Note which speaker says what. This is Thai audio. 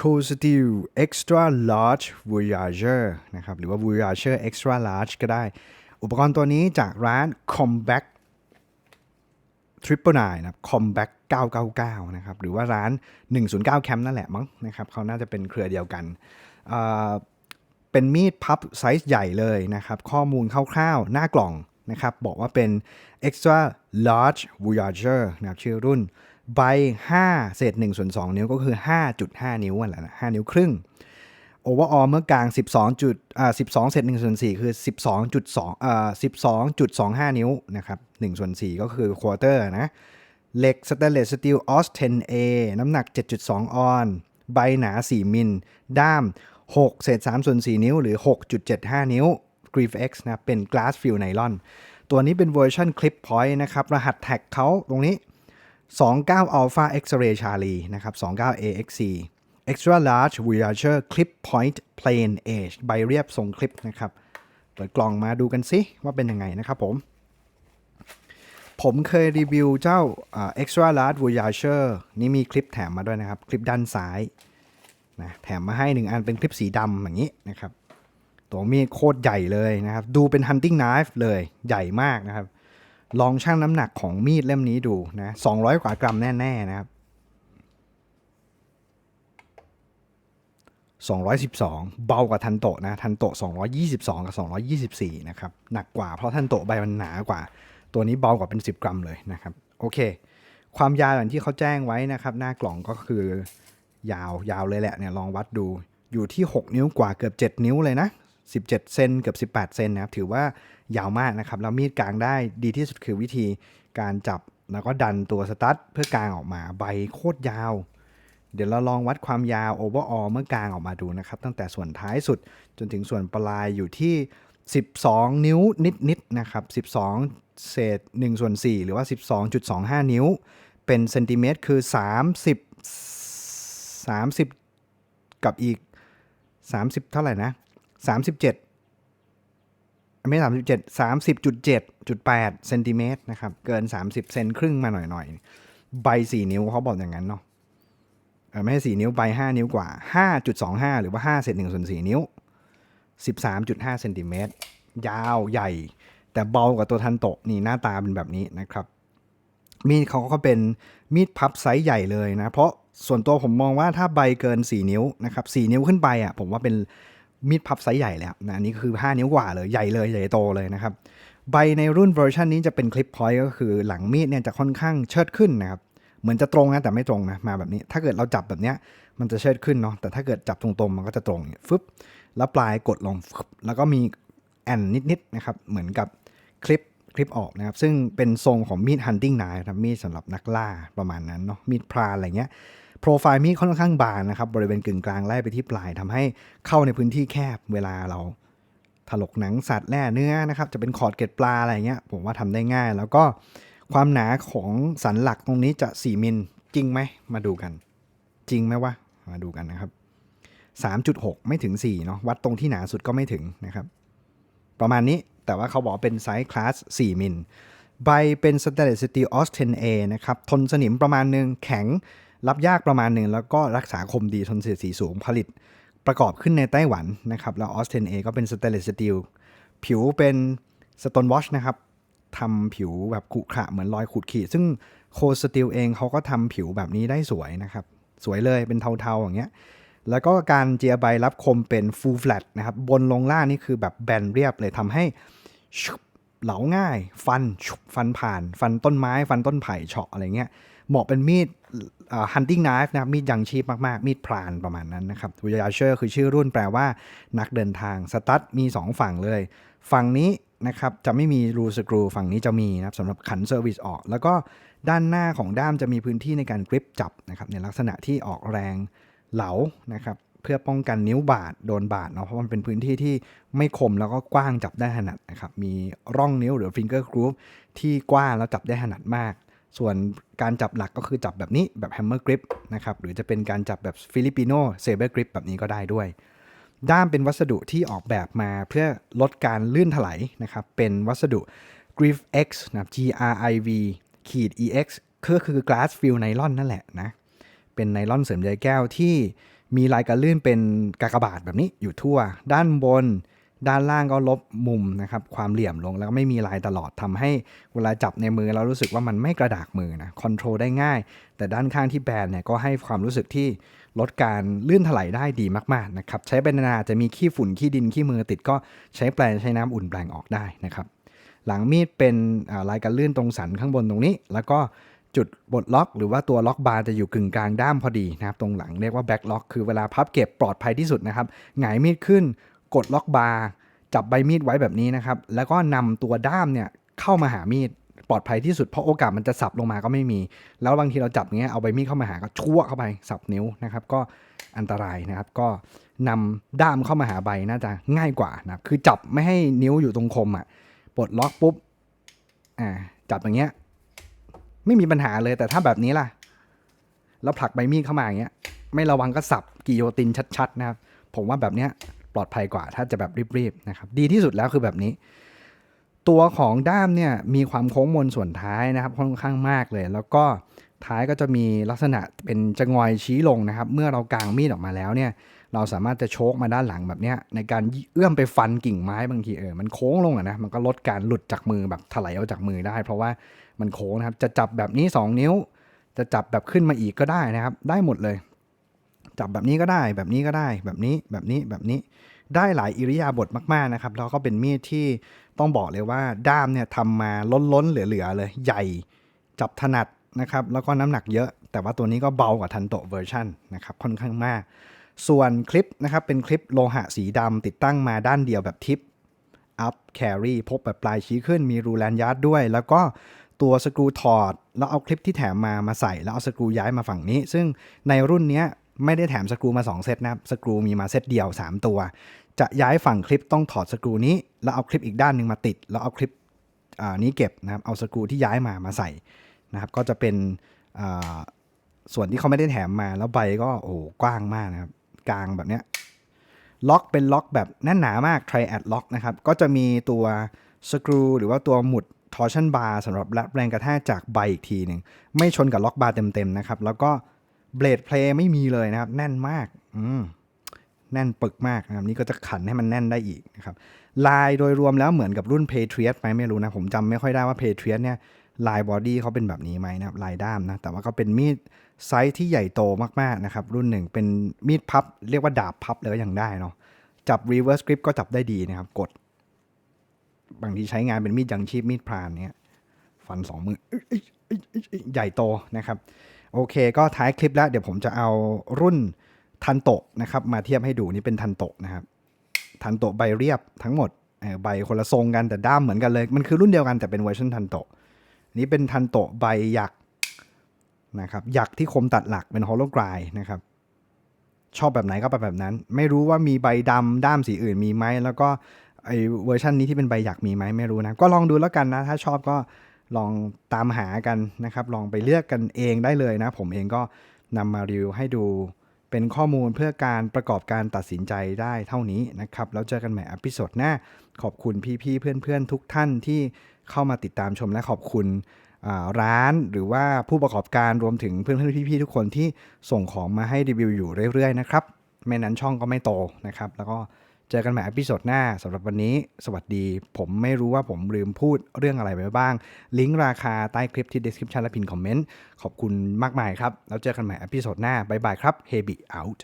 Speaker 1: Cool Steel Extra Large Voyager นะครับหรือว่า Voyager Extra Large ก็ได้ อุปกรณ์ตัวนี้จากร้าน Combat Triple Nine นะครับ Combat 999 นะครับ หรือว่าร้าน 109 Camp นั่นแหละมั้งนะครับเขาน่าจะเป็นเครือเดียวกัน เป็นมีดพับไซส์ใหญ่เลยนะครับ ข้อมูลคร่าวๆ หน้ากล่องนะครับ บอกว่าเป็น extra large Voyager นะครับชื่อรุ่น ใบ 5 เศษ1ส่วน2นิ้วก็คือ 5.5 นิ้วนั่นแหละนะ5นิ้วครึ่งโอเวอร์ออเมื่อกลาง 12จุดอ่า12 เศษ1ส่วน4คือ 12.2อ่า12.25 นิ้วนะครับ1ส่วน4ก็คือควอเตอร์นะเหล็กสแตนเลสสตีลออส 10A น้ำหนัก 7.2 ออน ใบหนา 4 มิล ด้าม 6 เศษ3ส่วน4นิ้วหรือ 6.75 นิ้ว Grief X นะ เป็น Glass Fill Nylon ตัวนี้เป็นเวอร์ชัน Clip Point นะครับ รหัสแท็กเขาตรงนี้ 29 Alpha X-ray Charlie นะครับ29 AXC Extra Large Voyager Clip Point Plain Edge ใบเรียบทรงคลิปนะครับ เปิดกล่องมาดูกันสิว่าเป็นยังไงนะครับผม ผมเคยรีวิวเจ้าอ่า Extra Large Voyager นี่มีคลิปแถมมาด้วยนะครับ คลิปด้านซ้ายนะแถมมาให้หนึ่งอันเป็นคลิปสีดำอย่างนี้นะครับ ตัวมีดโคตรใหญ่เลยนะครับ ดูเป็น hunting knife เลยใหญ่มากนะครับ ลองชั่งน้ำหนักของมีดเล่มนี้ดูนะ200 กว่ากรัมแน่ ๆ นะครับ 212 เบากว่าทันโตะนะ ทันโตะ 222 กับ 224 นะครับ หนักกว่าเพราะทันโตะใบมันหนากว่า ตัวนี้เบากว่าเป็น 10 กรัมเลยนะครับ โอเค ความยาวอย่างที่เขาแจ้งไว้นะครับ หน้ากล่องก็คือยาวยาวเลยแหละเนี่ยลองวัดดูอยู่ที่ 6 นิ้วกว่าเกือบ 7 นิ้วเลยนะ 17 เซนเกือบ18 เซนนะครับ ถือว่ายาวมากนะครับ แล้วมีดกลางได้ดีที่สุดคือวิธีการจับแล้วก็ดันตัวสตั๊ดเพื่อกลางออกมาใบโคตรยาว เดี๋ยวเราลองวัดความยาวโอเวอร์ออเมื่อกลางออกมาดูนะครับ ตั้งแต่ส่วนท้ายสุดจนถึงส่วนปลายอยู่ที่ 12 นิ้วนิดๆนะครับ 12 เศษ1ส่วน4หรือว่า 12.25 นิ้ว เป็นเซนติเมตรคือ 30 30 กับอีก 30 เท่าไหร่นะ 37 ไม่สามสิบเจ็ดสามสิบจุดเจ็ดจุดแปดเซนติเมตรนะครับ เกิน 30 เซนครึ่งมาหน่อยๆ ใบ 4 นิ้วเขาบอกอย่างนั้นเนาะไม่ใช่4นิ้วใบ 5 นิ้วกว่า 5.25 หรือว่า 5เศษ1ส่วน4นิ้ว 13.5เซนติเมตรยาวใหญ่ แต่เบากว่าตัวทันโตะนี่หน้าตาเป็นแบบนี้นะครับ มีดเขาก็เป็นมีดพับไซส์ใหญ่เลยนะ เพราะส่วนตัวผมมองว่าถ้าใบเกิน 4 นิ้วนะครับ4นิ้วขึ้นไปอะผมว่าเป็น มีดพับไซส์ใหญ่แล้วนะอันนี้คือ 5 นิ้วกว่าเลยใหญ่เลยใหญ่โตเลยนะครับใบในรุ่นเวอร์ชันนี้จะเป็นคลิปพอยต์ก็คือหลังมีดเนี่ยจะค่อนข้างเชิดขึ้นนะครับเหมือนจะตรงนะแต่ไม่ตรงนะมาแบบนี้ ถ้าเกิดเราจับแบบเนี้ยมันจะเชิดขึ้นเนาะแต่ถ้าเกิดจับตรงๆมันก็จะตรงเงี้ยฟึบแล้วปลายกดลงฟึบแล้วก็มีแอนนิดๆนะครับเหมือนกับคลิปคลิปออกนะครับซึ่งเป็นทรงของมีด hunting knife ครับมีดสำหรับนักล่าประมาณนั้นเนาะมีดพรานอะไรเงี้ย โปรไฟล์มีดค่อนข้างบางนะครับบริเวณกึ่งกลางไล่ไปที่ปลายทำให้เข้าในพื้นที่แคบเวลาเราถลกหนังสัตว์แล่เนื้อนะครับ จะเป็นขอดเกล็ดปลาอะไรเงี้ยผมว่าทำได้ง่าย แล้วก็ความหนาของสันหลักตรงนี้จะ 4 มิลจริงไหมมาดูกัน จริงไหมวะมาดูกันนะครับ 3.6 ไม่ถึง 4 เนาะวัดตรงที่หนาสุดก็ไม่ถึงนะครับ ประมาณนี้แต่ว่าเขาบอกเป็นไซส์คลาส 4 มิลใบเป็นสแตนเลสสตีลออส 10A นะครับ ทนสนิมประมาณหนึงแข็ง รับยากประมาณหนึ่งแล้วก็รักษาคมดีทนเสียดสีสูงผลิตประกอบขึ้นในไต้หวันนะครับแล้วออส 10A ก็เป็นสแตนเลสสตีลผิวเป็นสโตนวอชนะครับทำผิวแบบขรุขระเหมือนรอยขูดขีด ซึ่งโคสตีลเองเขาก็ทำผิวแบบนี้ได้สวยนะครับ สวยเลยเป็นเทาๆอย่างเงี้ยแล้วก็การเจียใบรับคมเป็น full flat นะครับ บนลงล่างนี่คือแบบแบนเรียบเลยทำให้เหลาง่าย ฟันฟันผ่าน ฟันต้นไม้ ฟันต้นไผ่เฉาะอะไรเงี้ย มาะเป็นมีด hunting knife นะครับมีดยังชีพมากๆ มีดพรานประมาณนั้นนะครับ Voyager คือชื่อรุ่นแปลว่านักเดินทางสตั๊ดมี 2 ฝั่งเลย ฝั่งนี้นะครับจะไม่มีรูสกรูฝั่งนี้จะมีนะครับสำหรับขันเซอร์วิสออก แล้วก็ด้านหน้าของด้ามจะมีพื้นที่ในการกริปจับนะครับในลักษณะที่ออกแรงเหลานะครับเพื่อป้องกันนิ้วบาดโดนบาดเนาะเพราะมันเป็นพื้นที่ที่ไม่คมแล้วก็กว้างจับได้ถนัดนะครับมีร่องนิ้วหรือ finger groove ที่กว้างแล้วจับได้ถนัดมาก ส่วนการจับหลักก็คือจับแบบนี้แบบ hammer grip นะครับหรือจะเป็นการจับแบบฟิลิปปิโน saber grip แบบนี้ก็ได้ด้วย ด้ามเป็นวัสดุที่ออกแบบมาเพื่อลดการลื่นถลายนะครับเป็นวัสดุ Griff X นะครับ G R I V ขีด E X ก็คือ glass fill nylon นั่นแหละนะเป็นไนลอนเสริมใยแก้วที่มีลายการลื่นเป็นกากบาทแบบนี้อยู่ทั่ว ด้านบน ด้านล่างก็ลบมุมนะครับความเหลี่ยมลงแล้วก็ไม่มีลายตลอดทำให้เวลาจับในมือเรารู้สึกว่ามันไม่กระดากมือนะคอนโทรลได้ง่าย แต่ด้านข้างที่แบนเนี่ยก็ให้ความรู้สึกที่ลดการลื่นถลายได้ดีมากๆนะครับใช้เป็นนานาจะมีขี้ฝุ่นขี้ดินขี้มือติดก็ใช้แปรงใช้น้ำอุ่นแปรงออกได้นะครับหลังมีดเป็นลายการลื่นตรงสันข้างบนตรงนี้ แล้วก็จุดบดล็อก หรือว่าตัวล็อกบาร์จะอยู่กึ่งกลางด้ามพอดีนะครับตรงหลังเรียกว่าแบ็กล็อกคือเวลาพับเก็บปลอดภัยที่สุดนะครับหงายมีดขึ้น กดล็อกบาร์จับใบมีดไว้แบบนี้นะครับ แล้วก็นำตัวด้ามเนี่ยเข้ามาหามีดปลอดภัยที่สุดเพราะโอกาสมันจะสับลงมาก็ไม่มี แล้วบางทีเราจับเงี้ยเอาใบมีดเข้ามาหาก็ชั่วเข้าไปสับนิ้วนะครับ ก็อันตรายนะครับ ก็นำด้ามเข้ามาหาใบน่าจะง่ายกว่านะครับคือจับไม่ให้นิ้วอยู่ตรงคมอะปลดล็อกปุ๊บอ่าจับอย่างเงี้ยไม่มีปัญหาเลยแต่ถ้าแบบนี้ล่ะ แล้วผลักใบมีดเข้ามาอย่างเงี้ย ไม่ระวังก็สับกิโยตินชัดๆนะครับ ผมว่าแบบเนี้ย ปลอดภัยกว่า ถ้าจะแบบรีบๆนะครับดีที่สุดแล้วคือแบบนี้ ตัวของด้ามเนี่ยมีความโค้งมนส่วนท้ายนะครับค่อนข้างมากเลย แล้วก็ท้ายก็จะมีลักษณะเป็นจะงอยชี้ลงนะครับ เมื่อเรากางมีดออกมาแล้วเนี่ยเราสามารถจะโชกมาด้านหลังแบบนี้ในการเอื้อมไปฟันกิ่งไม้บางทีเออมันโค้งลงอะนะมันก็ลดการหลุดจากมือแบบถลายออกจากมือได้ เพราะว่ามันโค้งนะครับจะจับแบบนี้ 2 นิ้ว จะจับแบบขึ้นมาอีกก็ได้นะครับ ได้หมดเลย จับแบบนี้ก็ได้ แบบนี้ก็ได้ แบบนี้ แบบนี้ แบบนี้ ได้หลายอิริยาบถมากๆนะครับ แล้วก็เป็นมีดที่ต้องบอกเลยว่าด้ามเนี่ยทำมาล้นๆเหลือๆเลย ใหญ่ จับถนัดนะครับ แล้วก็น้ำหนักเยอะ แต่ว่าตัวนี้ก็เบากว่าทันโตเวอร์ชันนะครับ ค่อนข้างมาก ส่วนคลิปนะครับ เป็นคลิปโลหะสีดำติดตั้งมาด้านเดียวแบบทิป up carry พบแบบปลายชี้ขึ้น มีรูแลนยาร์ดด้วย แล้วก็ตัวสกรูถอด แล้วเอาคลิปที่แถมมามาใส่ แล้วเอาสกรูย้ายมาฝั่งนี้ ซึ่งในรุ่นเนี้ย ไม่ได้แถมสกรูมา 2 เซตนะครับสกรูมีมาเซตเดียว 3 ตัว จะย้ายฝั่งคลิปต้องถอดสกรูนี้ แล้วเอาคลิปอีกด้านหนึ่งมาติด แล้วเอาคลิปนี้เก็บนะครับเอาสกรูที่ย้ายมามาใส่นะครับก็จะเป็นส่วนที่เขาไม่ได้แถมมาแล้วใบก็โอ้กว้างมากนะครับกลางแบบเนี้ยล็อกเป็นล็อกแบบแน่นหนามาก Triad Lock นะครับก็จะมีตัวสกรูหรือว่าตัวหมุด torsion bar สำหรับรับแรงกระแทกจากใบอีกทีหนึ่งไม่ชนกับล็อกบาร์เต็มๆนะครับแล้วก็ เบลดเพลย์ไม่มีเลยนะครับ แน่นมากอืมแน่นปึกมากนะครับ นี่ก็จะขันให้มันแน่นได้อีกนะครับ ลายโดยรวมแล้วเหมือนกับรุ่น Patriot ไหมไม่รู้นะ ผมจำไม่ค่อยได้ว่า Patriot เนี่ยลายบอดี้เขาเป็นแบบนี้ไหมนะครับ ลายด้ามนะ แต่ว่าก็เป็นมีดไซส์ที่ใหญ่โตมากๆนะครับ รุ่นหนึ่งเป็นมีดพับ เรียกว่าดาบพับเลยก็ยังได้เนาะจับ reverse grip ก็จับได้ดีนะครับ กด บางทีใช้งานเป็นมีดยังชีพมีดพรานเนี่ยฟันสองมือใหญ่โตนะครับ โอเค ก็ท้ายคลิปแล้วเดี๋ยวผมจะเอารุ่นทันโตะนะครับ มาเทียบให้ดูนี่เป็นทันโตะนะครับ ทันโตะใบเรียบทั้งหมดใบคนละทรงกันแต่ด้ามเหมือนกันเลย มันคือรุ่นเดียวกันแต่เป็นเวอร์ชันทันโตะนี่เป็นทันโตะใบหยักนะครับหยักที่คมตัดหลักเป็นฮอลโลกรายนะครับ ชอบแบบไหนก็ไปแบบนั้น ไม่รู้ว่ามีใบดำด้ามสีอื่นมีไหมแล้วก็ไอเวอร์ชันนี้ที่เป็นใบหยักมีไหมไม่รู้นะ ก็ลองดูแล้วกันนะ ถ้าชอบก็ ลองตามหากันนะครับ ลองไปเลือกกันเองได้เลยนะ ผมเองก็นำมารีวิวให้ดูเป็นข้อมูลเพื่อการประกอบการตัดสินใจได้เท่านี้นะครับ แล้วเจอกันใหม่อพิโซดหน้า ขอบคุณพี่ๆ เพื่อนๆ ทุกท่านที่เข้ามาติดตามชมและขอบคุณร้านหรือว่าผู้ประกอบการรวมถึงเพื่อนๆ พี่ๆ ทุกคนที่ส่งของมาให้รีวิวอยู่เรื่อยๆ นะครับ ไม่นั้นช่องก็ไม่โตนะครับ แล้วก็ เจอกันใหม่อพิโซดหน้าสำหรับวันนี้ สวัสดี ผมไม่รู้ว่าผมลืมพูดเรื่องอะไรไปบ้าง ลิงก์ราคาใต้คลิปที่ description และพินคอมเมนต์ ขอบคุณมากมายครับ แล้วเจอกันใหม่อพิโซดหน้า บ๊ายบายครับ h e b i out